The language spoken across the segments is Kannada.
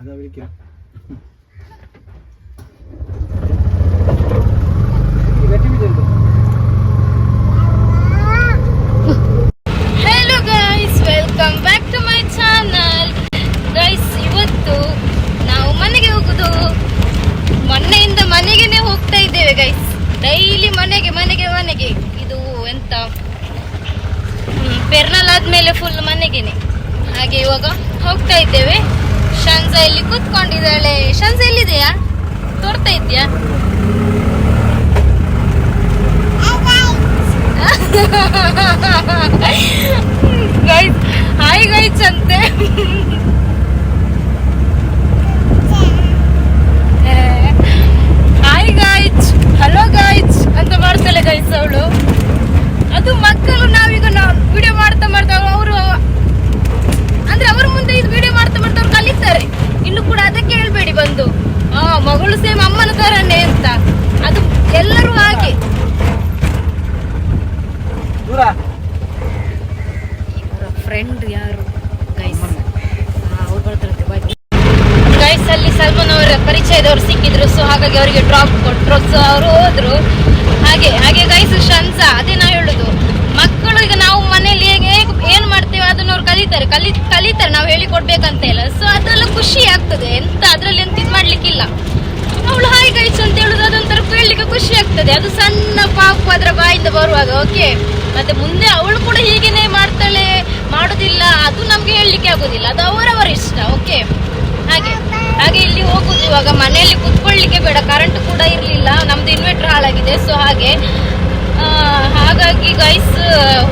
അതാ വിളിക്കാം hello guys welcome back to my channel guys ಇವತ್ತು ನಾವು ಮನೆಗೆ ಹೋಗುದು. ಮೊನ್ನೆಯಿಂದ ಮನೆಗೆನೆ ಹೋಗ್ತಾ ಇದ್ದೇವೆ ಗೈಸ್ ಡೈಲಿ ಮನೆಗೆ ಮನೆಗೆ ಮನೆಗೆ. ಇದು ಎಂತ? ಪೆರ್ನಲ್ ಆದ್ಮೇಲೆ ಫುಲ್ ಮನೆಗೆನೆ. ಹಾಗೆ ಇವಾಗ ಹೋಗ್ತಾ ಇದ್ದೇವೆ. ಶಂಜ ಇಲ್ಲಿ ಕೂತ್ಕೊಂಡಿದ್ದಾಳೆ. ಶಂಜ ಎಲ್ಲಿದೆಯಾ ತೋರ್ತಾ ಗೈಸ್ ಹಾಯ್ ಗೈಸ್ ಅಂತೆ. ಹಾಯ್ ಗೈಸ್ ಹಲೋ ಗೈಸ್ ಅಂತ ಮಾಡ್ತಾಳೆ ಗೈಸ್ ಅವಳು. ಅದು ಮಕ್ಕಳು ನಾವೀಗ ವಿಡಿಯೋ ಮಾಡ್ತಾ ಮಾಡ್ತಾ ಅವರು ಅಂದ್ರೆ ಅವ್ರ ಮುಂದೆ ಇದು ವಿಡಿಯೋ ಮಾಡ್ತಾ ಮಾಡ್ತಾ ಅವ್ರು ಕಲಿತಾರೆ. ಇನ್ನು ಕೂಡ ಅದಕ್ಕೆ ಹೇಳ್ಬೇಡಿ ಬಂದು. ಆ ಮಗಳು ಸೇಮ್ ಅಮ್ಮನ ತರನೇ ಅಂತ. ಅದು ಎಲ್ಲರೂ ಹಾಗೆ. ಇವರ ಫ್ರೆಂಡ್ ಯಾರು? ಗೈಸ್ ಅವ್ರು ಬರ್ತಾರಂತೆ ಬಾಯ್ ಗೈಸ್ ಅಲ್ಲಿ ಸಲ್ಮಾನ್ ಅವರ ಪರಿಚಯದವ್ರು ಸಿಕ್ಕಿದ್ರು ಸೊ ಹಾಗಾಗಿ ಅವರಿಗೆ ಡ್ರಾಪ್ ಕೊಟ್ರು. ಸೊ ಅವರು ಹೋದ್ರು. ಹಾಗೆ ಹಾಗೆ ಗೈಸ್ ಶನ್ಸ ಅದೇ ನಾ ಹೇಳುದು. ಮಕ್ಕಳು ಈಗ ನಾವು ಮನೆಯಲ್ಲಿ ಹೇಗೆ ಏನ್ ಮಾಡ್ತೇವೆ ಅದನ್ನ ಅವ್ರು ಕಲಿತಾರೆ. ಕಲಿ, ಕಲಿತಾರೆ, ನಾವು ಹೇಳಿ ಕೊಡ್ಬೇಕಂತ ಇಲ್ಲ. ಸೊ ಅದೆಲ್ಲ ಖುಷಿ ಆಗ್ತದೆ. ಎಂತ ಅದ್ರಲ್ಲಿ ಎಂತ ಇದು ಮಾಡ್ಲಿಕ್ಕಿಲ್ಲ. ಅವಳು ಹಾಯ್ ಗೈಸ್ ಅಂತ ಹೇಳುದು ಅದೊಂಥರ ಕೇಳಲಿಕ್ಕೆ ಖುಷಿ ಆಗ್ತದೆ. ಅದು ಸಣ್ಣ ಪಾಪು ಅದರ ಬಾಯಿಂದ ಬರುವಾಗ ಓಕೆ ಮತ್ತೆ ಮುಂದೆ ಅವಳು ಕೂಡ ಹೀಗೇನೆ ಮಾಡ್ತಾಳೆ, ಮಾಡುದಿಲ್ಲ. ಅದು ನಮ್ಗೆ ಹೇಳಲಿಕ್ಕೆ ಆಗುದಿಲ್ಲ. ಅದು ಅವರವರ ಇಷ್ಟ ಓಕೆ ಹಾಗೆ. ಹಾಗೆ ಇಲ್ಲಿ ಹೋಗುದು ಇವಾಗ ಮನೆಯಲ್ಲಿ ಕುತ್ಕೊಳ್ಳಿಕ್ಕೆ ಬೇಡ. ಕರೆಂಟ್ ಕೂಡ ಇರಲಿಲ್ಲ. ನಮ್ದು ಇನ್ವರ್ಟರ್ ಹಾಳಾಗಿದೆ. ಸೊ ಹಾಗೆ. ಹಾಗಾಗಿ ಗೈಸ್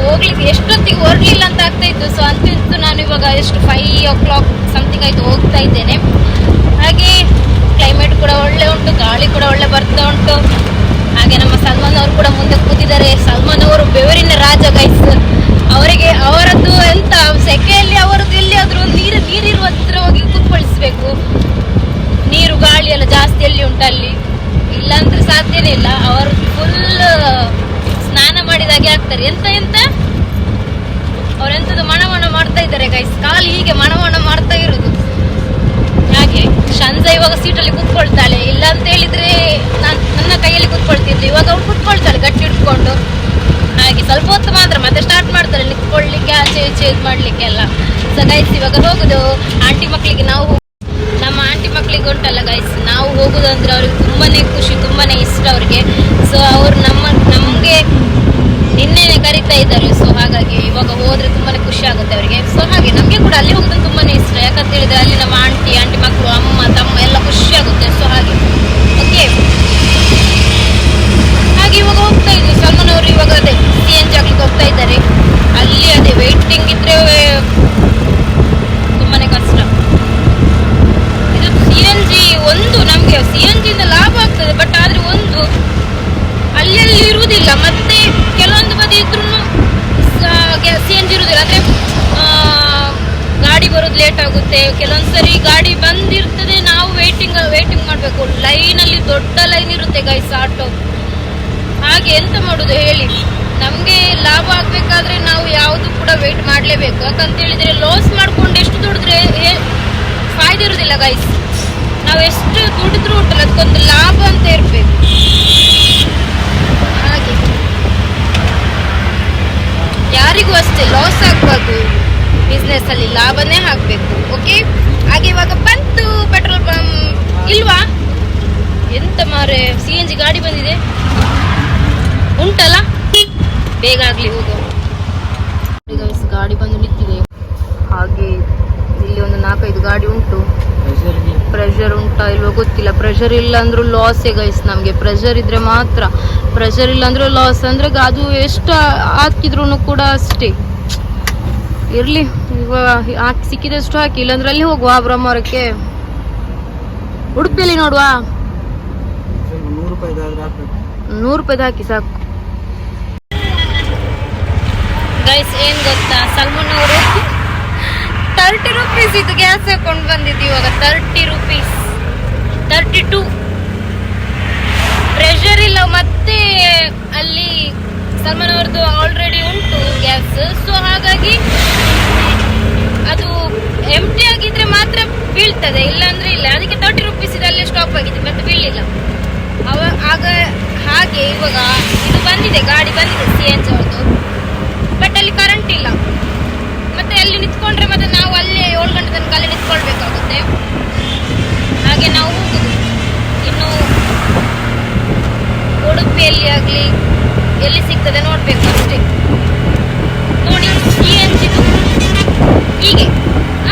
ಹೋಗ್ಲಿಕ್ಕೆ ಎಷ್ಟೊತ್ತಿಗೆ ಹೊರಲಿಲ್ಲ ಅಂತ ಆಗ್ತಾ ಇತ್ತು ಸೊ ಅಂತಿತ್ತು ನಾನು ಇವಾಗ ಎಷ್ಟು ಫೈವ್ ಓ ಕ್ಲಾಕ್ ಸಮಥಿಂಗ್ ಆಯ್ತು ಹೋಗ್ತಾ ಇದ್ದೇನೆ. ಹಾಗೆ ಕ್ಲೈಮೇಟ್ ಕೂಡ ಒಳ್ಳೆ ಉಂಟು, ಗಾಳಿ ಕೂಡ ಒಳ್ಳೆ ಬರ್ತಾ ಉಂಟು. ಹಾಗೆ ನಮ್ಮ ಸಲ್ಮಾನ್ ಅವರು ಕೂಡ ಮುಂದೆ ಕೂತಿದ್ದಾರೆ. ಸಲ್ಮಾನ್ ಅವರು ಬೆವರಿನ ರಾಜ ಗೈಸ್ ಅವರಿಗೆ ಅವರದ್ದು ಎಂತ, ಸೆಕೆಯಲ್ಲಿ ಅವರದ್ದು ಎಲ್ಲಿಯಾದರೂ ನೀರು, ನೀರಿರುವ ಹತ್ರ ಹೋಗಿ ಕೂತ್ಕೊಳಿಸ್ಬೇಕು. ನೀರು, ಗಾಳಿ ಎಲ್ಲ ಜಾಸ್ತಿ ಎಲ್ಲಿ ಉಂಟು ಅಲ್ಲಿ ಇಲ್ಲಾಂದ್ರೆ ಸಾಧ್ಯನೇ ಇಲ್ಲ. ಅವರು ಫುಲ್ ಸ್ನಾನ ಮಾಡಿದಾಗೆ ಆಗ್ತಾರೆ. ಎಂತ ಎಂತ? ಅವರೆಂತದ್ದು ಮಣ ಮಣ ಮಾಡ್ತಾ ಇದ್ದಾರೆ ಗೈಸ್ ಕಾಲು ಹೀಗೆ ಮಣ ಮಣ ಮಾಡ್ತಾ ಇರುದು. ಹಾಗೆ ಶಂಜ ಇವಾಗ ಸೀಟಲ್ಲಿ ಕುತ್ಕೊಳ್ತಾಳೆ. ಇಲ್ಲ ಅಂತ ಹೇಳಿದ್ರೆ ನಾನು ನನ್ನ ಕೈಯಲ್ಲಿ ಕೂತ್ಕೊಳ್ತಿದ್ಲು ಇವಾಗ ಅವ್ರು ಕೂತ್ಕೊಳ್ತಾಳೆ, ಗಟ್ಟಿ ಹಿಡ್ಕೊಂಡು. ಹಾಗೆ ಸ್ವಲ್ಪ ಹೊತ್ತು ಮಾತ್ರ ಮತ್ತೆ ಸ್ಟಾರ್ಟ್ ಮಾಡ್ತಾರೆ ನಿಂತ್ಕೊಳ್ಳಿಕ್ಕೆ, ಆಚೆ ಈಚೆ ಇದು ಮಾಡ್ಲಿಕ್ಕೆ ಎಲ್ಲ ಸೊ ಗೈಸ್ ಇವಾಗ ಹೋಗುದು. ಆಂಟಿ ಮಕ್ಕಳಿಗೆ ನಾವು ಮಕ್ಕಳಿಗೆ ಉಂಟಲ್ಲ ಗೈಸ್ ನಾವು ಹೋಗುದಂದ್ರೆ ಅವ್ರಿಗೆ ತುಂಬಾನೇ ಖುಷಿ, ತುಂಬಾನೇ ಇಷ್ಟ ಅವ್ರಿಗೆ. ಸೊ ಅವ್ರು ನಮ್ಮ, ನಮ್ಗೆ ನಿನ್ನೆನೆ ಕರಿತಾ ಇದ್ದಾರೆ. ಸೊ ಹಾಗಾಗಿ ಇವಾಗ ಹೋದ್ರೆ ತುಂಬಾನೇ ಖುಷಿ ಆಗುತ್ತೆ ಅವರಿಗೆ. ಸೊ ಹಾಗೆ ನಮಗೆ ಕೂಡ ಅಲ್ಲಿ ಹೋಗೋದು ತುಂಬಾನೇ ಇಷ್ಟ. ಯಾಕಂತ ಹೇಳಿದ್ರೆ ಅಲ್ಲಿ ನಮ್ಮ ಆಂಟಿ ಆಂಟಿ ಮಕ್ಕಳು ಅಮ್ಮ, ತಮ್ಮ ಎಲ್ಲ ಖುಷಿ ಆಗುತ್ತೆ. ಸೊ ಹಾಗೆ. ಓಕೆ ಹಾಗೆ ಇವಾಗ ಹೋಗ್ತಾ ಇದ್ವಿ. ಸಲ್ಮಾನ್ ಅವರು ಇವಾಗ ಅದೇ ಸಿ ಎನ್ ಜಿ ಆಗ್ಲಿಕ್ಕೆ ಹೋಗ್ತಾ ಇದ್ದಾರೆ ಅಲ್ಲಿ ಅದೇ ವೇಟಿಂಗ್ ಇದ್ರೆ ತುಂಬಾನೇ ಕಷ್ಟ ಇದು ಸಿ ಎನ್ ಜಿ ಒಂದು ನಮಗೆ ಸಿ ಎನ್ ಜಿಯಿಂದ ಲಾಭ ಆಗ್ತದೆ ಬಟ್ ಆದ್ರೆ ಒಂದು ಅಲ್ಲಿ ಅಲ್ಲಿ ಇರುವುದಿಲ್ಲ ಮತ್ತೆ ಕೆಲವೊಂದು ಬದಿ ಇದ್ರೂ ಸಿ ಎನ್ ಜಿ ಇರುವುದಿಲ್ಲ ಅಂದ್ರೆ ಆ, ಗಾಡಿ ಬರೋದು ಲೇಟ್ ಆಗುತ್ತೆ ಕೆಲವೊಂದು ಸರಿ ಗಾಡಿ ಬಂದಿರ್ತದೆ ನಾವು ವೇಟಿಂಗ್ ವೇಟಿಂಗ್ ಮಾಡಬೇಕು ಲೈನಲ್ಲಿ ದೊಡ್ಡ ಲೈನ್ ಇರುತ್ತೆ ಗೈಸ್ ಆಟೋ ಹಾಗೆ ಎಂತ ಮಾಡುದು ಹೇಳಿ? ನಮಗೆ ಲಾಭ ಆಗ್ಬೇಕಾದ್ರೆ ನಾವು ಯಾವುದು ಕೂಡ ವೆಯ್ಟ್ ಮಾಡಲೇಬೇಕು. ಯಾಕಂತ ಹೇಳಿದ್ರೆ ಲಾಸ್ ಮಾಡ್ಕೊಂಡು ಎಷ್ಟು ದುಡಿದ್ರೆ ಫಾಯ್ದೆ ಇರುವುದಿಲ್ಲ ಗೈಸ್ ನಾವು ಎಷ್ಟು ದುಡಿದ್ರು ಉಂಟಲ್ಲ, ಅದಕ್ಕೊಂದು ಲಾಭ ಅಂತ ಇರಬೇಕು. ಹಾಗೆ. ಯಾರಿಗೂ ಅಷ್ಟೇ ಲಾಸ್ ಆಗಬಾರ್ದು. ಬಿಸ್ನೆಸ್ ಅಲ್ಲಿ ಲಾಭನೇ ಹಾಕಬೇಕು ಓಕೆ ಹಾಗೆ ಇವಾಗ ಬಂತು ಪೆಟ್ರೋಲ್ ಪಂಪ್ ಇಲ್ವಾ? ಎಂತ ಮಾರೆ ಸಿ ಎನ್ ಜಿ ಗಾಡಿ ಬಂದಿದೆ? ಉಂಟಲ್ಲ? ಬೇಗ ಆಗ್ಲಿ ಹೋಗುವ ಗಾಡಿ ಬಂದು ನಿಂತಿದೆ. ಹಾಗೆ ಇಲ್ಲಿ ಒಂದು ನಾಲ್ಕೈದು ಗಾಡಿ ಉಂಟು. ಪ್ರೆಷರ್ ಉಂಟಾ ಇಲ್ವೋ ಗೊತ್ತಿಲ್ಲ. ಪ್ರೆಷರ್ ಇಲ್ಲ ಅಂದ್ರೂ ಲಾಸೇ ಗೈಸ್ ನಮಗೆ ಪ್ರೆಷರ್ ಇದ್ರೆ ಮಾತ್ರ. ಪ್ರೆಷರ್ ಇಲ್ಲ ಅಂದ್ರೂ ಲಾಸ್ ಅಂದ್ರೆ ಅದು ಎಷ್ಟು ಹಾಕಿದ್ರು ಕೂಡ ಅಷ್ಟೇ. ಇರ್ಲಿ ಹಾಕಿ ಸಿಕ್ಕಿದಷ್ಟು ಹಾಕಿ ಇಲ್ಲಾಂದ್ರೆ ಅಲ್ಲಿ ಹೋಗುವ ಬ್ರಹ್ಮವರಕ್ಕೆ ಉಡುಪಿಯಲ್ಲಿ ನೋಡುವ. ನೂರು ರೂಪಾಯಿ ಹಾಕಿ ಸಾಕು. ಗೈಸ್ ಏನ್ ಗೊತ್ತಾ? ಸಲ್ಮನ್ ಅವರು ತರ್ಟಿ ರುಪೀಸ್ ಇದು ಗ್ಯಾಸ್ ಹಾಕೊಂಡು ಬಂದಿದ್ದು ಇವಾಗ thirty rupees thirty two pressure ಇಲ್ಲ ಮತ್ತೆ ಅಲ್ಲಿ ಸಲ್ಮಾನ್ ಅವ್ರದ್ದು ಆಲ್ರೆಡಿ ಉಂಟು ಗ್ಯಾಸ್ ಸೊ ಹಾಗಾಗಿ ಅದು ಎಂಟಿ ಆಗಿದ್ರೆ ಮಾತ್ರ ಬೀಳ್ತದೆ ಇಲ್ಲ ಅಂದ್ರೆ ಇಲ್ಲ. ಅದಕ್ಕೆ ತರ್ಟಿ ರುಪೀಸ್ ಇದೆ ಅಲ್ಲೇ ಸ್ಟಾಪ್ ಆಗಿದೆ ಮತ್ತೆ ಬೀಳಿಲ್ಲ ಅವ, ಆಗ ಹಾಗೆ ಇವಾಗ ಇದು ಬಂದಿದೆ, ಗಾಡಿ ಬಂದಿದೆ ಸಿ ಎನ್ ಜಿ ಅವ್ರದ್ದು ಬಟ್ ಅಲ್ಲಿ ಕರೆಂಟ್ ಇಲ್ಲ. ಮತ್ತೆ ಅಲ್ಲಿ ನಿಂತ್ಕೊಂಡ್ರೆ ಮತ್ತೆ ನಾವು ಅಲ್ಲೇ ಏಳು ಗಂಟೆ ತನಕ ಅಲ್ಲಿ ನಿಂತ್ಕೊಳ್ಬೇಕಾಗುತ್ತೆ. ಹಾಗೆ ನಾವು ಹೋಗುದು. ಇನ್ನು ಉಡುಪಿಯಲ್ಲಿ ಆಗಲಿ, ಎಲ್ಲಿ ಸಿಗ್ತದೆ ನೋಡಬೇಕು ಅಷ್ಟೇ. ನೋಡಿ ಸಿ ಎನ್ ಜಿದು ಹೀಗೆ.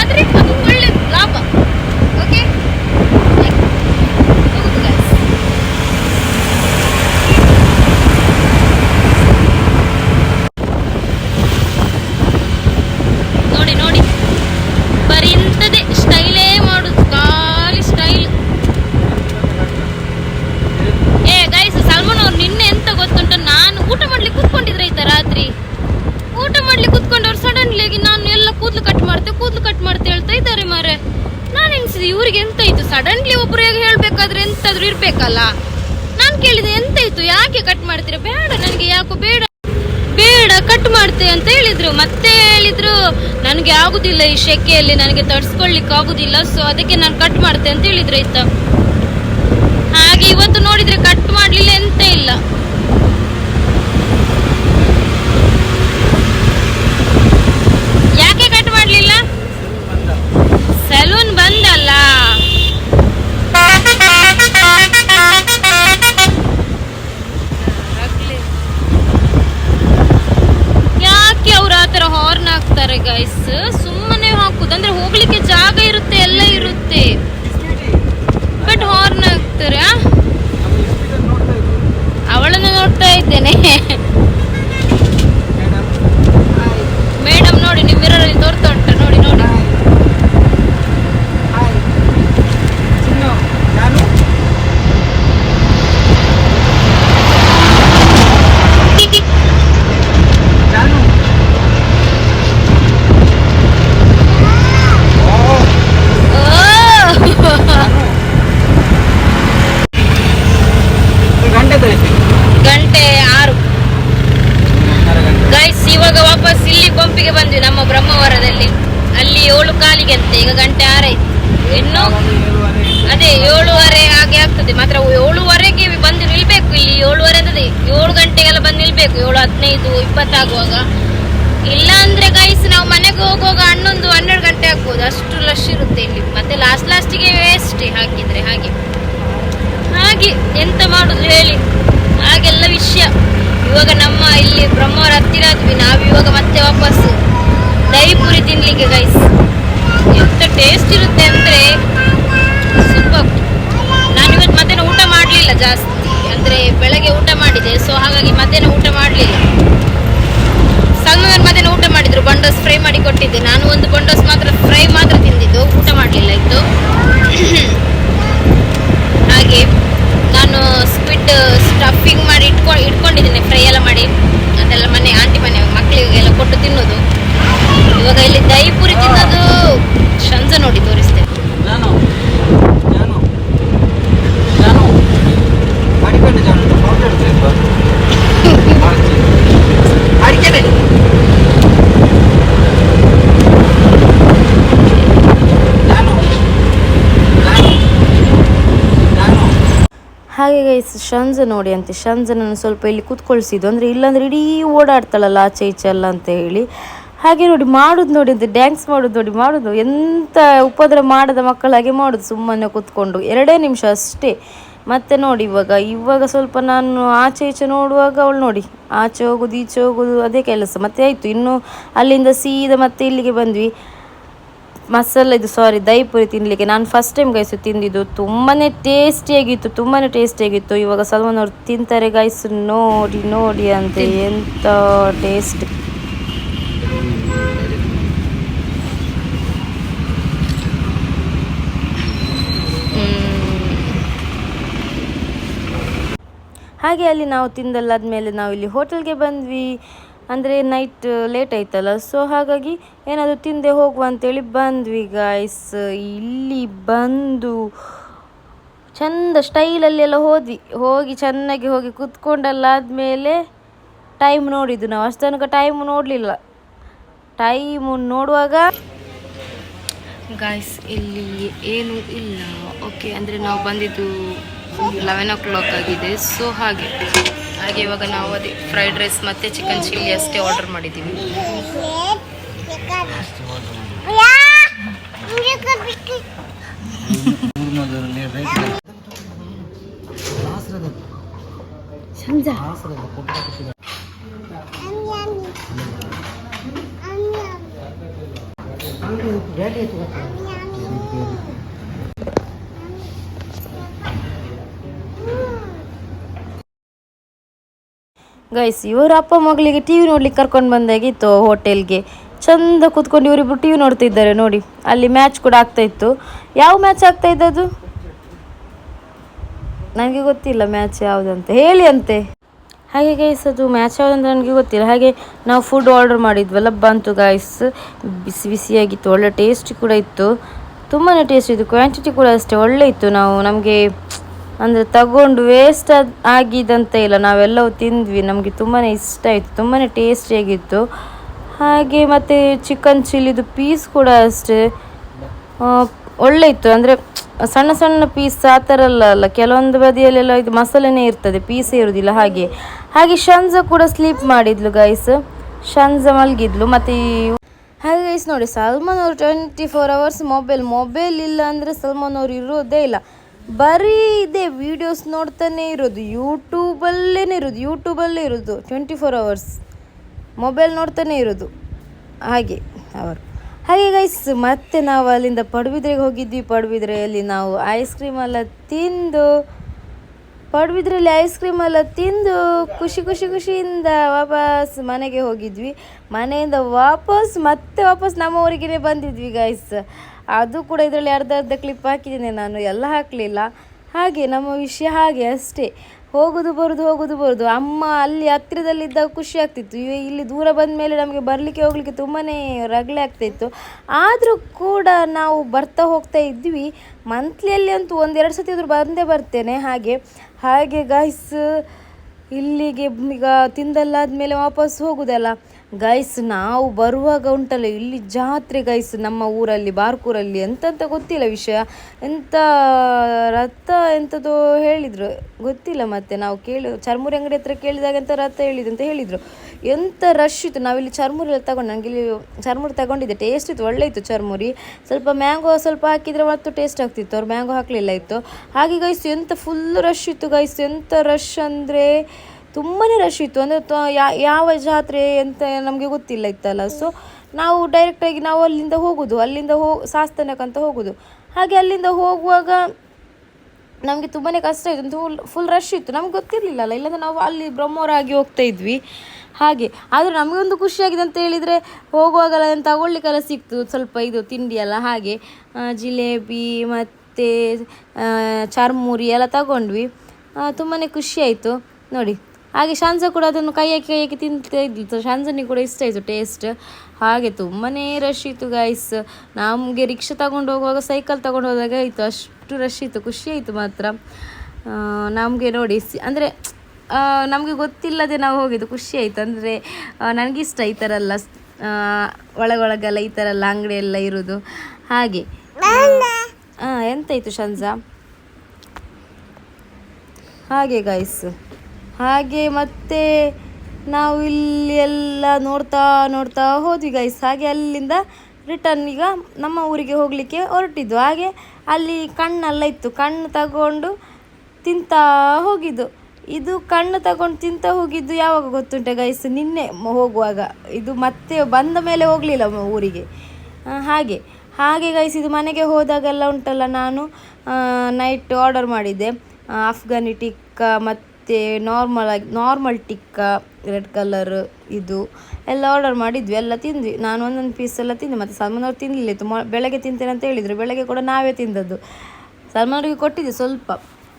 ಆದರೆ ಅದು ಒಳ್ಳೆ ಲಾಭ. ಇರ್ಬೇಕಲ್ಲ ನಾನು ಕೇಳಿದೆ ಎಂತ ಇತ್ತು ಯಾಕೆ ಕಟ್ ಮಾಡ್ತೀರಾ? ಬೇಡ, ನನಗೆ ಯಾಕೋ ಬೇಡ. ಬೇಡ ಕಟ್ ಮಾಡ್ತೆ ಅಂತ ಹೇಳಿದ್ರು. ಮತ್ತೆ ಹೇಳಿದ್ರು, ನನಗೆ ಆಗುದಿಲ್ಲ ಈ ಶೆಕೆಯಲ್ಲಿ, ನನಗೆ ತಡ್ಸ್ಕೊಳ್ಲಿಕ್ಕೆ ಆಗುದಿಲ್ಲ. ಸೊ ಅದಕ್ಕೆ ನಾನು ಕಟ್ ಮಾಡ್ತೆ ಅಂತ ಹೇಳಿದ್ರು, ಆಯ್ತಾ? ಹಾಗೆ ಇವತ್ತು ನೋಡಿದ್ರೆ ಕಟ್ ಮಾಡ್ಲಿಲ್ಲ ಎಂತ ಇಲ್ಲ ಯಾಕೆ ಕಟ್ ಮಾಡ್ಲಿಲ್ಲ ಸಲೂನ್ ಬಂದಲ್ಲ ಯಾಕೆ ಅವ್ರು ಆತರ ಹಾರ್ನ್ ಹಾಕ್ತಾರೆ ಗೈಸ್ ಸುಮ್ಮನೆ ಹಾಕುದು ಅಂದ್ರೆ ಹೋಗ್ಲಿಕ್ಕೆ ಜಾಗ ಇರುತ್ತೆ ಎಲ್ಲ ಇರುತ್ತೆ ಬಟ್ ಹಾರ್ನ್ ಹಾಕ್ತಾರೆ ಆ? ಅವಳನ್ನ ನೋಡ್ತಾ ಇದ್ದೇನೆ ಮೇಡಮ್ ನೋಡಿ ನೀವು ಮಿರರ್ ಅಲ್ಲಿ ತೋರ್ತಾ ಉಂಟ ನೋಡಿ ನೋಡಿ ಓ! ಗಂಟೆ ತೋರಿಸಿ ಗಂಟೆ ಆರು ಗೈಸ್ ಇವಾಗ ವಾಪಸ್ ಪಂಪಿಗೆ ಬಂದ್ವಿ ನಮ್ಮ ಬ್ರಹ್ಮವರದಲ್ಲಿ. ಅಲ್ಲಿ ಏಳು ಕಾಲಿಗೆ ಅಂತೆ ಈಗ ಗಂಟೆ ಆರೈತು ಇನ್ನು ಅದೇ, ಏಳುವರೆ ಹಾಗೆ ಆಗ್ತದೆ. ಮಾತ್ರ ಏಳುವರೆಗೆ ಬಂದು ನಿಲ್ಬೇಕು ಇಲ್ಲಿ, ಏಳುವರೆ ಅಂತದೆ. ಏಳು ಗಂಟೆಗೆಲ್ಲ ಬಂದು ನಿಲ್ಬೇಕು, ಏಳು ಹದಿನೈದು, ಇಪ್ಪತ್ತಾಗುವಾಗ. ಇಲ್ಲ ಅಂದ್ರೆ ಗೈಸ್ ನಾವು ಮನೆಗೆ ಹೋಗುವಾಗ ಹನ್ನೊಂದು, ಹನ್ನೆರಡು ಗಂಟೆ ಆಗ್ಬೋದು. ಅಷ್ಟು ರಶ್ ಇರುತ್ತೆ ಇಲ್ಲಿ. ಮತ್ತೆ ಲಾಸ್ಟ್ ಲಾಸ್ಟಿಗೆ ವೇಸ್ಟ್ ಹಾಕಿದ್ರೆ ಹಾಗೆ. ಹಾಗೆ, ಎಂತ ಮಾಡುದು ಹೇಳಿ? ಹಾಗೆಲ್ಲ ವಿಷಯ. ಇವಾಗ ನಮ್ಮ ಇಲ್ಲಿ ಬ್ರಹ್ಮವರ ಹತ್ತಿರ ಆದ್ವಿ ನಾವು ಇವಾಗ ಮತ್ತೆ ವಾಪಸ್ ದಹಿಪುರಿ ತಿನ್ಲಿಕ್ಕೆ ಗೈಸ್ ಎಂತ ಟೇಸ್ಟ್ ಇರುತ್ತೆ ಅಂದ್ರೆ ಸೂಪರ್ ನಾನು ಇವತ್ತು ಮಧ್ಯಾಹ್ನ ಊಟ ಮಾಡಲಿಲ್ಲ ಜಾಸ್ತಿ. ಅಂದ್ರೆ ಬೆಳಗ್ಗೆ ಊಟ ಮಾಡಿದೆ. ಸೊ ಹಾಗಾಗಿ ಮಧ್ಯಾಹ್ನ ಊಟ ಮಾಡಲಿಲ್ಲ. ಸಲ್ಮಾನ್ ಮಧ್ಯಾಹ್ನ ಊಟ ಮಾಡಿದ್ರು. ಬಂಡೋಸ್ ಫ್ರೈ ಮಾಡಿ ಕೊಟ್ಟಿದ್ದೆ. ನಾನು ಒಂದು ಬಂಡೋಸ್ ಮಾತ್ರ ಫ್ರೈ ಮಾತ್ರ ತಿಂದಿದ್ದು. ಊಟ ಮಾಡಲಿಲ್ಲ ಇತ್ತು. ಹಾಗೆ ನಾನು ಸ್ಕ್ವಿಡ್ ಸ್ಟಫಿಂಗ್ ಮಾಡಿ ಇಟ್ಕೊ ಇಟ್ಕೊಂಡಿದ್ದೀನಿ ಫ್ರೈ ಎಲ್ಲ ಮಾಡಿ. ಅದೆಲ್ಲ ಮನೆ, ಆಂಟಿ ಮನೆ ಮಕ್ಕಳಿಗೆಲ್ಲ ಕೊಟ್ಟು ತಿನ್ನೋದು. ಇವಾಗ ಇಲ್ಲಿ ದಹಿ ಪುರಿ ತಿನ್ನೋದು ಗೈಸ್ ಶಂಜ ನೋಡಿ ಅಂತೆ ಶಂಜನನ್ನು ಸ್ವಲ್ಪ ಇಲ್ಲಿ ಕೂತ್ಕೊಳ್ಸಿದ್ದು. ಅಂದರೆ ಇಲ್ಲಾಂದ್ರೆ ಇಡೀ ಓಡಾಡ್ತಾಳಲ್ಲ ಆಚೆ ಈಚೆ ಎಲ್ಲ ಅಂತ ಹೇಳಿ. ಹಾಗೆ ನೋಡಿ ಮಾಡೋದು ನೋಡಿ ಅಂತ ಡ್ಯಾನ್ಸ್ ಮಾಡೋದು ನೋಡಿ, ಮಾಡೋದು ಎಂಥ ಉಪದ್ರ ಮಾಡದ ಮಕ್ಕಳಾಗೆ ಮಾಡೋದು, ಸುಮ್ಮನೆ ಕೂತ್ಕೊಂಡು. ಎರಡೇ ನಿಮಿಷ ಅಷ್ಟೇ. ಮತ್ತೆ ನೋಡಿ ಇವಾಗ ಇವಾಗ ಸ್ವಲ್ಪ ನಾನು ಆಚೆ ಈಚೆ ನೋಡುವಾಗ ಅವಳು ನೋಡಿ, ಆಚೆ ಹೋಗೋದು, ಈಚೆ ಹೋಗೋದು, ಅದೇ ಕೆಲಸ. ಮತ್ತೆ ಆಯಿತು, ಇನ್ನು ಅಲ್ಲಿಂದ ಸೀದಾ ಮತ್ತೆ ಇಲ್ಲಿಗೆ ಬಂದ್ವಿ. ಮಸಾಲ ಇದು ಸಾರಿ ದಹಿಪುರಿ ತಿನ್ನಲಿಕ್ಕೆ ನಾನು ಫಸ್ಟ್ ಟೈಮ್ ಗೈಸು ತಿಂದಿದ್ದು. ತುಂಬಾ ಟೇಸ್ಟಿಯಾಗಿತ್ತು ತುಂಬಾ ಟೇಸ್ಟಿಯಾಗಿತ್ತು ಇವಾಗ ಸಲ್ಮಾನ್ ಅವರು ತಿಂತಾರೆ ಗೈಸ್ ನೋಡಿ ನೋಡಿ ಅಂತ ಎಂತ ಟೇಸ್ಟ್ ಹಾಗೆ ಅಲ್ಲಿ ನಾವು ತಿಂದಲ್ಲಾದ್ಮೇಲೆ ನಾವು ಇಲ್ಲಿ ಹೋಟೆಲ್ಗೆ ಬಂದ್ವಿ. ಅಂದರೆ ನೈಟ್ ಲೇಟ್ ಆಯ್ತಲ್ಲ. ಸೊ ಹಾಗಾಗಿ ಏನಾದರೂ ತಿಂದೆ ಹೋಗುವ ಅಂತೇಳಿ ಬಂದ್ವಿ ಗಾಯ್ಸ್ ಇಲ್ಲಿ ಬಂದು ಚಂದ ಸ್ಟೈಲಲ್ಲಿ ಎಲ್ಲ ಹೋದ್ವಿ. ಹೋಗಿ ಚೆನ್ನಾಗಿ ಹೋಗಿ ಕುತ್ಕೊಂಡಲ್ಲ ಆದಮೇಲೆ ಟೈಮ್ ನೋಡಿದ್ದು ನಾವು. ಅಷ್ಟು ತನಕ ಟೈಮ್ ನೋಡಲಿಲ್ಲ. ಟೈಮ್ ನೋಡುವಾಗ ಗಾಯ್ಸ್ ಇಲ್ಲಿ ಏನು ಇಲ್ಲ. ಓಕೆ ಅಂದರೆ ನಾವು ಬಂದಿದ್ದು ಲೆವೆನ್ ಓ ಕ್ಲಾಕ್ ಆಗಿದೆ. ಸೊ ಹಾಗೆ. ಹಾಗೆ ಇವಾಗ ನಾವು ಅದೇ ಫ್ರೈಡ್ ರೈಸ್ ಮತ್ತೆ ಚಿಕನ್ ಚಿಲ್ಲಿ ಅಷ್ಟೇ ಆರ್ಡರ್ ಮಾಡಿದ್ದೀವಿ ಗೈಸ್ ಇವರು ಅಪ್ಪ ಮಗಳಿಗೆ ಟಿ ವಿ ನೋಡ್ಲಿಕ್ಕೆ ಕರ್ಕೊಂಡು ಬಂದಾಗಿತ್ತು ಹೋಟೆಲ್ಗೆ ಚಂದ ಕೂತ್ಕೊಂಡು ಇವರಿಬ್ರು ಟಿ ವಿ ನೋಡ್ತಾ ಇದ್ದಾರೆ ನೋಡಿ. ಅಲ್ಲಿ ಮ್ಯಾಚ್ ಕೂಡ ಆಗ್ತಾ ಇತ್ತು. ಯಾವ ಮ್ಯಾಚ್ ಆಗ್ತಾ ಇದ್ದದು? ನನಗೆ ಗೊತ್ತಿಲ್ಲ ಮ್ಯಾಚ್ ಯಾವುದಂತ. ಹೇಳಿ ಅಂತೆ. ಹಾಗೆ ಗೈಸ್ ಅದು ಮ್ಯಾಚ್ ಯಾವುದಂತ ನನಗೆ ಗೊತ್ತಿಲ್ಲ. ಹಾಗೆ ನಾವು ಫುಡ್ ಆರ್ಡರ್ ಮಾಡಿದ್ವಲ್ಲ, ಬಂತು ಗೈಸ್ ಬಿಸಿ ಬಿಸಿಯಾಗಿತ್ತು, ಒಳ್ಳೆ ಟೇಸ್ಟ್ ಕೂಡ ಇತ್ತು. ತುಂಬಾ ಟೇಸ್ಟ್ ಇತ್ತು. ಕ್ವಾಂಟಿಟಿ ಕೂಡ ಅಷ್ಟೇ ಒಳ್ಳೆ ಇತ್ತು. ನಾವು ನಮಗೆ ಅಂದರೆ ತಗೊಂಡು ವೇಸ್ಟ್ ಆಗಿದಂತ ಇಲ್ಲ, ನಾವೆಲ್ಲವೂ ತಿಂದ್ವಿ. ನಮಗೆ ತುಂಬಾ ಇಷ್ಟ ಆಯಿತು ತುಂಬಾ ಟೇಸ್ಟಿಯಾಗಿತ್ತು ಹಾಗೆ ಮತ್ತು ಚಿಕನ್ ಚಿಲ್ಲಿದು ಪೀಸ್ ಕೂಡ ಅಷ್ಟೇ. ಒಳ್ಳೆ ಇತ್ತು ಅಂದರೆ ಸಣ್ಣ ಸಣ್ಣ ಪೀಸ್ ಆ ಥರ ಅಲ್ಲ ಅಲ್ಲ, ಕೆಲವೊಂದು ಬದಿಯಲ್ಲೆಲ್ಲ ಇದು ಮಸಾಲೆನೇ ಇರ್ತದೆ ಪೀಸೇ ಇರೋದಿಲ್ಲ ಹಾಗೆ. ಹಾಗೆ ಶಂಜ ಕೂಡ ಸ್ಲೀಪ್ ಮಾಡಿದ್ಲು ಗೈಸ್ ಶಂಜ ಮಲಗಿದ್ಲು, ಮತ್ತು ಹಾಗೆ ಗೈಸ್ ನೋಡಿ, ಸಲ್ಮಾನ್ ಅವರು twenty four hours mobile mobile ಇಲ್ಲ ಅಂದರೆ ಸಲ್ಮಾನ್ ಅವರು ಇರೋದೇ ಇಲ್ಲ. ಬರೀ ಇದೆ ವಿಡಿಯೋಸ್ ನೋಡ್ತಾನೆ ಇರೋದು ಯೂಟ್ಯೂಬಲ್ಲೇ ಇರೋದು ಯೂಟ್ಯೂಬಲ್ಲೇ ಇರೋದು ಟ್ವೆಂಟಿ ಫೋರ್ ಅವರ್ಸ್ ಮೊಬೈಲ್ ನೋಡ್ತಾನೆ ಇರೋದು. ಹಾಗೆ, ಅವರು. ಹಾಗೆ ಗೈಸ್ ಮತ್ತೆ ನಾವು ಅಲ್ಲಿಂದ ಪಡುಬಿದ್ರೆಗೆ ಹೋಗಿದ್ವಿ. ಪಡುಬಿದ್ರೆಯಲ್ಲಿ ನಾವು ಐಸ್ ಕ್ರೀಮ್ ಎಲ್ಲ ತಿಂದು, ಪಡುಬಿದ್ರೆಯಲ್ಲಿ ಐಸ್ ಕ್ರೀಮ್ ಎಲ್ಲ ತಿಂದು ಖುಷಿ ಖುಷಿ, ಖುಷಿಯಿಂದ ವಾಪಸ್ ಮನೆಗೆ ಹೋಗಿದ್ವಿ. ಮನೆಯಿಂದ ವಾಪಸ್ ಮತ್ತೆ ವಾಪಸ್ ನಮ್ಮ ಊರಿಗೆ ಬಂದಿದ್ವಿ ಗೈಸ್ ಅದು ಕೂಡ ಇದರಲ್ಲಿ ಅರ್ಧ ಅರ್ಧ ಕ್ಲಿಪ್ ಹಾಕಿದ್ದೀನಿ ನಾನು, ಎಲ್ಲ ಹಾಕಲಿಲ್ಲ. ಹಾಗೆ ನಮ್ಮ ವಿಷಯ ಹಾಗೆ ಅಷ್ಟೇ. ಹೋಗೋದು ಬರೋದು ಹೋಗೋದು ಬರೋದು. ಅಮ್ಮ ಅಲ್ಲಿ ಹತ್ತಿರದಲ್ಲಿದ್ದಾಗ ಖುಷಿ ಆಗ್ತಿತ್ತು. ಇಲ್ಲಿ ದೂರ ಬಂದ ಮೇಲೆ ನಮಗೆ ಬರಲಿಕ್ಕೆ, ಹೋಗಲಿಕ್ಕೆ ತುಂಬಾ ರಗಳೆ ಆಗ್ತಾಯಿತ್ತು ಆದರೂ ಕೂಡ ನಾವು ಬರ್ತಾ ಹೋಗ್ತಾ ಇದ್ವಿ. ಮಂತ್ಲಿಯಲ್ಲಿ ಅಂತೂ ಒಂದೆರಡು ಸತಿ ಆದರೂ ಬಂದೇ ಬರ್ತೇನೆ ಹಾಗೆ. ಹಾಗೆ ಗೈಸ್ ಇಲ್ಲಿಗೆ ಈಗ ತಿಂದಲ್ಲಾದ್ಮೇಲೆ ವಾಪಸ್ ಹೋಗುದಲ್ಲ. ಗೈಸ್ ನಾವು ಬರುವಾಗ ಉಂಟಲ್ಲ, ಇಲ್ಲಿ ಜಾತ್ರೆ ಗೈಸ್ ನಮ್ಮ ಊರಲ್ಲಿ, ಬಾರ್ಕೂರಲ್ಲಿ ಎಂತಂತ ಗೊತ್ತಿಲ್ಲ ವಿಷಯ. ಎಂತ ರಥ ಎಂಥದೋ ಹೇಳಿದರು. ಗೊತ್ತಿಲ್ಲ ಮತ್ತೆ ನಾವು ಕೇಳಿ, ಚರ್ಮುರಿ ಅಂಗಡಿ ಹತ್ರ ಕೇಳಿದಾಗ ಎಂತ ರಥ ಹೇಳಿದ್ರು ಅಂತ ಹೇಳಿದರು. ಎಂತ ರಶ್ ಇತ್ತು, ನಾವಿಲ್ಲಿ ಚರ್ಮುರಿ ತಗೊಂಡು ನನಗೆ ಇಲ್ಲಿ ಚರ್ಮುರಿ ತಗೊಂಡಿದ್ದೆ ಟೇಸ್ಟ್ ಇತ್ತು, ಒಳ್ಳೆ ಇತ್ತು ಚರ್ಮುರಿ. ಸ್ವಲ್ಪ ಮ್ಯಾಂಗೋ ಸ್ವಲ್ಪ ಹಾಕಿದರೆ ಮತ್ತು ಟೇಸ್ಟ್ ಆಗ್ತಿತ್ತು, ಅವ್ರು ಮ್ಯಾಂಗೋ ಹಾಕಲಿಲ್ಲ ಇತ್ತು. ಹಾಗೆ ಗೈಸ್ ಎಂತ ಫುಲ್ ರಶ್ ಇತ್ತು ಗೈಸ್ ಎಂತ ರಶ್ ಅಂದರೆ ತುಂಬಾ ರಶ್ ಇತ್ತು. ಅಂದರೆ ಯಾವ ಜಾತ್ರೆ ಅಂತ ನಮಗೆ ಗೊತ್ತಿಲ್ಲ ಇತ್ತಲ್ಲ. ಸೊ ನಾವು ಡೈರೆಕ್ಟಾಗಿ ನಾವು ಅಲ್ಲಿಂದ ಹೋಗೋದು. ಅಲ್ಲಿಂದ ಹೋ ಸಾಸ್ತನಕ್ಕಂತ ಹೋಗೋದು. ಹಾಗೆ ಅಲ್ಲಿಂದ ಹೋಗುವಾಗ ನಮಗೆ ತುಂಬಾ ಕಷ್ಟ ಆಯಿತು. ಫುಲ್ ಫುಲ್ ರಶ್ ಇತ್ತು. ನಮ್ಗೆ ಗೊತ್ತಿರಲಿಲ್ಲಲ್ಲ. ಇಲ್ಲಾಂದ್ರೆ ನಾವು ಅಲ್ಲಿ ಬ್ರಹ್ಮವರಾಗಿ ಹೋಗ್ತಾ ಇದ್ವಿ. ಹಾಗೆ. ಆದರೆ ನಮಗೊಂದು ಖುಷಿಯಾಗಿದೆ ಅಂತ ಹೇಳಿದರೆ, ಹೋಗುವಾಗಲ್ಲ ತಗೊಳ್ಳಿಕ್ಕೆಲ್ಲ ಸಿಕ್ತು. ಸ್ವಲ್ಪ ಇದು ತಿಂಡಿ ಎಲ್ಲ. ಹಾಗೆ ಜಿಲೇಬಿ ಮತ್ತು ಚರ್ಮುರಿ ಎಲ್ಲ ತಗೊಂಡ್ವಿ. ತುಂಬಾ ಖುಷಿಯಾಯಿತು ನೋಡಿ. ಹಾಗೆ ಶಾಂಜ ಕೂಡ ಅದನ್ನು ಕೈ ಹಾಕಿ ಕೈ ಹಾಕಿ ತಿಂತಾ ಇದ್ಲು ಶಾಂಜನಿಗೆ ಕೂಡ ಇಷ್ಟ ಆಯಿತು ಟೇಸ್ಟ್ ಹಾಗೆ ತುಂಬಾ ರಶ್ ಇತ್ತು ಗೈಸ್ ನಮಗೆ ರಿಕ್ಷಾ ತಗೊಂಡು ಹೋಗುವಾಗ ಸೈಕಲ್ ತಗೊಂಡು ಹೋದಾಗ ಇತ್ತು ಅಷ್ಟು ರಶ್ ಇತ್ತು, ಖುಷಿ ಆಯಿತು ಮಾತ್ರ. ನಮಗೆ ನೋಡಿ ಅಂದರೆ ನಮಗೆ ಗೊತ್ತಿಲ್ಲದೆ ನಾವು ಹೋಗಿದ್ದು, ಖುಷಿ ಆಯಿತು. ಅಂದರೆ ನನಗಿಷ್ಟ ಈ ಥರ ಎಲ್ಲ ಒಳಗೊಳಗೆಲ್ಲ ಈ ಥರ ಎಲ್ಲ ಅಂಗಡಿ ಎಲ್ಲ ಇರೋದು. ಹಾಗೆ ಹಾಂ ಎಂತಾಯಿತು ಶಂಜಾ? ಹಾಗೆ ಗೈಸ್ ಹಾಗೆ ಮತ್ತೆ ನಾವು ಇಲ್ಲಿ ಎಲ್ಲ ನೋಡ್ತಾ ನೋಡ್ತಾ ಹೋದ್ವಿ ಗೈಸ್ ಹಾಗೆ ಅಲ್ಲಿಂದ ರಿಟರ್ನ್ ಈಗ ನಮ್ಮ ಊರಿಗೆ ಹೋಗಲಿಕ್ಕೆ ಹೊರಟಿದ್ದು. ಹಾಗೆ ಅಲ್ಲಿ ಕಣ್ಣೆಲ್ಲ ಇತ್ತು. ಕಣ್ಣು ತಗೊಂಡು ತಿಂತಾ ಹೋಗಿದ್ದು. ಇದು ಕಣ್ಣು ತಗೊಂಡು ತಿಂತ ಹೋಗಿದ್ದು ಯಾವಾಗ ಗೊತ್ತುಂಟ ಗೈಸ್ ನಿನ್ನೆ ಹೋಗುವಾಗ. ಇದು ಮತ್ತೆ ಬಂದ ಮೇಲೆ ಹೋಗಲಿಲ್ಲ ಊರಿಗೆ. ಹಾಗೆ. ಹಾಗೆ ಗೈಸ್ ಇದು ಮನೆಗೆ ಹೋದಾಗೆಲ್ಲ ಉಂಟಲ್ಲ ನಾನು ನೈಟ್ ಆರ್ಡರ್ ಮಾಡಿದ್ದೆ. ಅಫ್ಘಾನಿ ಟಿಕ್ಕ ಮತ್ತು ನಾರ್ಮಲ್ ಆಗಿ ನಾರ್ಮಲ್ ಟಿಕ್ಕ ರೆಡ್ ಕಲರ್ ಇದು ಎಲ್ಲ ಆರ್ಡರ್ ಮಾಡಿದ್ವಿ, ಎಲ್ಲ ತಿಂದ್ವಿ. ನಾನು ಒಂದೊಂದು ಪೀಸ್ ಎಲ್ಲ ತಿಂದೆ, ಮತ್ತು ಸಲ್ಮಾನ್ ಅವ್ರು ತಿನ್ನಲಿಲ್ಲ ತುಂಬ ಮೊ- ಬೆಳಗ್ಗೆ ತಿಂತೇನೆ ಅಂತ ಹೇಳಿದರು, ಬೆಳಗ್ಗೆ ಕೂಡ ನಾವೇ ತಿಂದದ್ದು. ಸಲ್ಮಾನ್ ಅವರಿಗೆ ಕೊಟ್ಟಿದ್ದೆ ಸ್ವಲ್ಪ.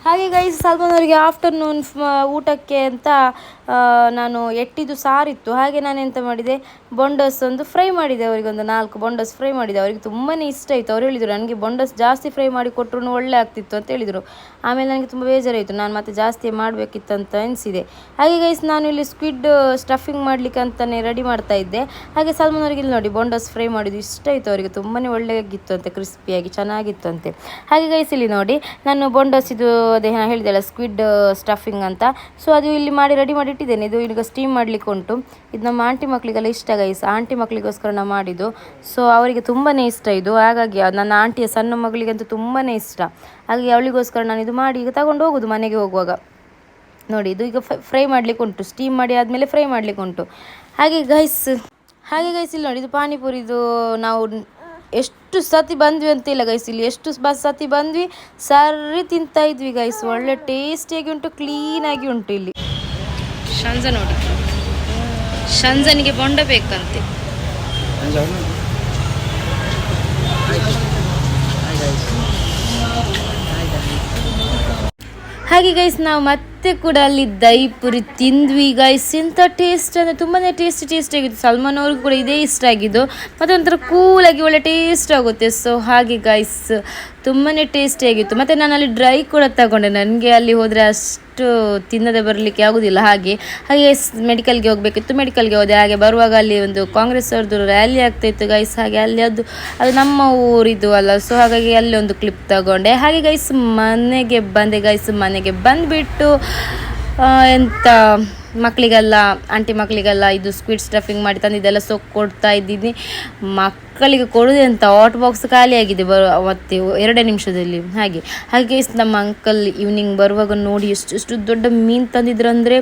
ಹಾಗೆ ಗೈಸ್ ಸಲ್ಮಾನ್ ಅವರಿಗೆ ಆಫ್ಟರ್ನೂನ್ ಊಟಕ್ಕೆ ಅಂತ ನಾನು ಎಟ್ಟಿದ್ದು ಸಾರಿತ್ತು. ಹಾಗೆ ನಾನು ಎಂತ ಮಾಡಿದೆ? ಬೊಂಡಸ್ ಒಂದು ಫ್ರೈ ಮಾಡಿದೆ ಅವರಿಗೆ ಒಂದು ನಾಲ್ಕು ಬೊಂಡಸ್ ಫ್ರೈ ಮಾಡಿದೆ. ಅವರಿಗೆ ತುಂಬಾ ಇಷ್ಟ ಆಯಿತು. ಅವ್ರು ಹೇಳಿದರು, ನನಗೆ ಬೊಂಡಸ್ ಜಾಸ್ತಿ ಫ್ರೈ ಮಾಡಿ ಕೊಟ್ಟರು ಒಳ್ಳೆ ಆಗ್ತಿತ್ತು ಅಂತ ಹೇಳಿದರು. ಆಮೇಲೆ ನನಗೆ ತುಂಬ ಬೇಜಾರಾಯಿತು. ನಾನು ಮತ್ತೆ ಜಾಸ್ತಿ ಮಾಡಬೇಕಿತ್ತು ಅಂತ ಅನಿಸಿದೆ. ಹಾಗೆ ಗೈಸ್ ನಾನು ಇಲ್ಲಿ ಸ್ಕ್ವಿಡ್ ಸ್ಟಫಿಂಗ್ ಮಾಡಲಿಕ್ಕೆ ಅಂತಲೇ ರೆಡಿ ಮಾಡ್ತಾ ಇದ್ದೆ. ಹಾಗೆ ಸಲ್ಮಾನ್ ಅವರಿಗೆ ಇಲ್ಲಿ ನೋಡಿ ಬೊಂಡಸ್ ಫ್ರೈ ಮಾಡಿದ್ದು ಇಷ್ಟ ಆಯಿತು ಅವರಿಗೆ. ತುಂಬಾ ಒಳ್ಳೆಯಾಗಿತ್ತು ಅಂತೆ ಕ್ರಿಸ್ಪಿಯಾಗಿ ಚೆನ್ನಾಗಿತ್ತು ಅಂತೆ. ಹಾಗೆ ಗೈಸ್ ಇಲ್ಲಿ ನೋಡಿ, ನಾನು ಬೊಂಡಸ್ ಇದು ಅದೇ ಹೇಳಿದೆ ಹೇಳಿದೆಲ್ಲ ಸ್ಕ್ವಿಡ್ ಸ್ಟಫಿಂಗ್ ಅಂತ. ಸೊ ಅದು ಇಲ್ಲಿ ಮಾಡಿ ರೆಡಿ ಮಾಡಿ ಇಟ್ಟಿದ್ದೇನೆ ಇದು ಈಗ ಸ್ಟೀಮ್ ಮಾಡಲಿಕ್ಕೆ ಉಂಟು. ಇದು ನಮ್ಮ ಆಂಟಿ ಮಕ್ಕಳಿಗೆಲ್ಲ ಇಷ್ಟ ಗೈಸ್ ಆಂಟಿ ಮಕ್ಕಳಿಗೋಸ್ಕರ ನಾನು ಮಾಡಿದ್ದು. ಸೊ ಅವರಿಗೆ ತುಂಬಾ ಇಷ್ಟ ಇದು. ಹಾಗಾಗಿ ನನ್ನ ಆಂಟಿಯ ಸಣ್ಣ ಮಗಳಿಗಂತೂ ತುಂಬಾ ಇಷ್ಟ. ಹಾಗೆ ಅವಳಿಗೋಸ್ಕರ ನಾನು ಇದು ಮಾಡಿ ಈಗ ತಗೊಂಡು ಹೋಗೋದು ಮನೆಗೆ ಹೋಗುವಾಗ. ನೋಡಿ, ಇದು ಈಗ ಫ್ರೈ ಮಾಡ್ಲಿಕ್ಕೆ ಉಂಟು. ಸ್ಟೀಮ್ ಮಾಡಿ ಆದಮೇಲೆ ಫ್ರೈ ಮಾಡ್ಲಿಕ್ಕೆ ಉಂಟು. ಹಾಗೆ ಗೈಸ್ ಹಾಗೆ ಗೈಸ್ ಇಲ್ಲಿ ನೋಡಿ, ಇದು ಪಾನಿಪುರಿದು ನಾವು ಎಷ್ಟು ಸತಿ ಬಂದ್ವಿ ಅಂತಿಲ್ಲ ಗೈಸ್ ಇಲ್ಲಿ ಎಷ್ಟು ಬಸ್ ಸತಿ ಬಂದ್ವಿ, ಸರಿ ತಿಂತಾ ಇದ್ವಿ ಗೈಸ್ ಒಳ್ಳೆ ಟೇಸ್ಟಿಯಾಗಿ ಉಂಟು ಕ್ಲೀನಾಗಿ ಉಂಟು ಇಲ್ಲಿ. ಶಂಜ ನೋಡಿ. ಶಂಜನಿಗೆ ಬೊಂಡ ಬೇಕಂತೆ. ಹಾಗೆ ಗೈಸ್ ನಾವು ಮತ್ತೆ ಕೂಡ ಅಲ್ಲಿ ದೈಪುರಿ ತಿಂದ್ವಿ ಗೈಸ್ ಇಂಥ ಟೇಸ್ಟ್ ಅಂದರೆ ತುಂಬಾ ಟೇಸ್ಟ್ ಟೇಸ್ಟ್ ಆಗಿತ್ತು. ಸಲ್ಮಾನ್ ಅವ್ರಿಗೂ ಕೂಡ ಇದೇ ಇಷ್ಟ ಆಗಿದ್ದು. ಮತ್ತು ಒಂಥರ ಕೂಲಾಗಿ ಒಳ್ಳೆ ಟೇಸ್ಟ್ ಆಗುತ್ತೆ. ಸೊ ಹಾಗೆ ಗೈಸ್ ತುಂಬಾ ಟೇಸ್ಟಿ ಆಗಿತ್ತು. ಮತ್ತು ನಾನು ಅಲ್ಲಿ ಡ್ರೈ ಕೂಡ ತಗೊಂಡೆ. ನನಗೆ ಅಲ್ಲಿ ಹೋದರೆ ಅಷ್ಟು ತಿನ್ನದೆ ಬರಲಿಕ್ಕೆ ಆಗೋದಿಲ್ಲ. ಹಾಗೆ ಹಾಗೆ ಮೆಡಿಕಲ್ಗೆ ಹೋಗಬೇಕಿತ್ತು. ಮೆಡಿಕಲ್ಗೆ ಹೋದೆ. ಹಾಗೆ ಬರುವಾಗ ಅಲ್ಲಿ ಒಂದು ಕಾಂಗ್ರೆಸ್ ಅವ್ರದ್ದು ರ್ಯಾಲಿ ಆಗ್ತಾ ಇತ್ತು ಗೈಸ್ ಹಾಗೆ ಅಲ್ಲಿ ಅದು ಅದು ನಮ್ಮ ಊರಿದು ಅಲ್ಲ. ಸೊ ಹಾಗಾಗಿ ಅಲ್ಲಿ ಒಂದು ಕ್ಲಿಪ್ ತಗೊಂಡೆ. ಹಾಗೆ ಗೈಸ್ ಮನೆಗೆ ಬಂದೆ ಗೈಸ್ ಮನೆಗೆ ಬಂದುಬಿಟ್ಟು ಎಂತ ಮಕ್ಕಳಿಗೆಲ್ಲ ಆಂಟಿ ಮಕ್ಕಳಿಗೆಲ್ಲ ಇದು ಸ್ವೀಟ್ ಸ್ಟಫಿಂಗ್ ಮಾಡಿ ತಂದಿದ್ದೆಲ್ಲ ಸೊ ಕೊಡ್ತಾ ಇದ್ದೀನಿ. ಮಕ್ಕಳಿಗೆ ಕೊಡೋದು ಅಂತ ಹಾಟ್ ಬಾಕ್ಸ್ ಖಾಲಿಯಾಗಿದೆ ಬರೋ ಮತ್ತೆ ಎರಡೇ ನಿಮಿಷದಲ್ಲಿ. ಹಾಗೆ ಹಾಗೆ ನಮ್ಮ ಅಂಕಲ್ ಈವ್ನಿಂಗ್ ಬರುವಾಗ ನೋಡಿ ಎಷ್ಟು ಎಷ್ಟು ದೊಡ್ಡ ಮೀನು ತಂದಿದ್ರು ಅಂದರೆ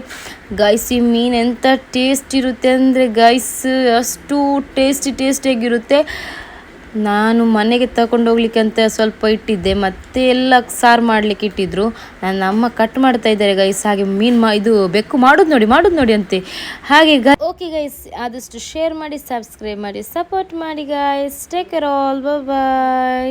ಗೈಸ್ ಈ ಮೀನು ಎಂಥ ಟೇಸ್ಟ್ ಇರುತ್ತೆ ಅಂದರೆ ಗೈಸ್ ಅಷ್ಟು ಟೇಸ್ಟಿ ಟೇಸ್ಟಿಯಾಗಿರುತ್ತೆ ನಾನು ಮನೆಗೆ ತಗೊಂಡು ಹೋಗ್ಲಿಕ್ಕೆ ಅಂತ ಸ್ವಲ್ಪ ಇಟ್ಟಿದ್ದೆ, ಮತ್ತೆ ಎಲ್ಲ ಸಾರು ಮಾಡ್ಲಿಕ್ಕೆ ಇಟ್ಟಿದ್ರು. ನನ್ನ ಅಮ್ಮ ಕಟ್ ಮಾಡ್ತಾ ಇದ್ದಾರೆ ಗೈಸ್ ಹಾಗೆ ಮೀನು ಮಾ ಇದು ಬೆಕ್ಕು ಮಾಡೋದು ನೋಡಿ ಮಾಡೋದು ನೋಡಿ ಅಂತೆ. ಹಾಗೆ ಓಕೆ ಗೈಸ್ ಆದಷ್ಟು ಶೇರ್ ಮಾಡಿ ಸಬ್ಸ್ಕ್ರೈಬ್ ಮಾಡಿ ಸಪೋರ್ಟ್ ಮಾಡಿ guys take care all bye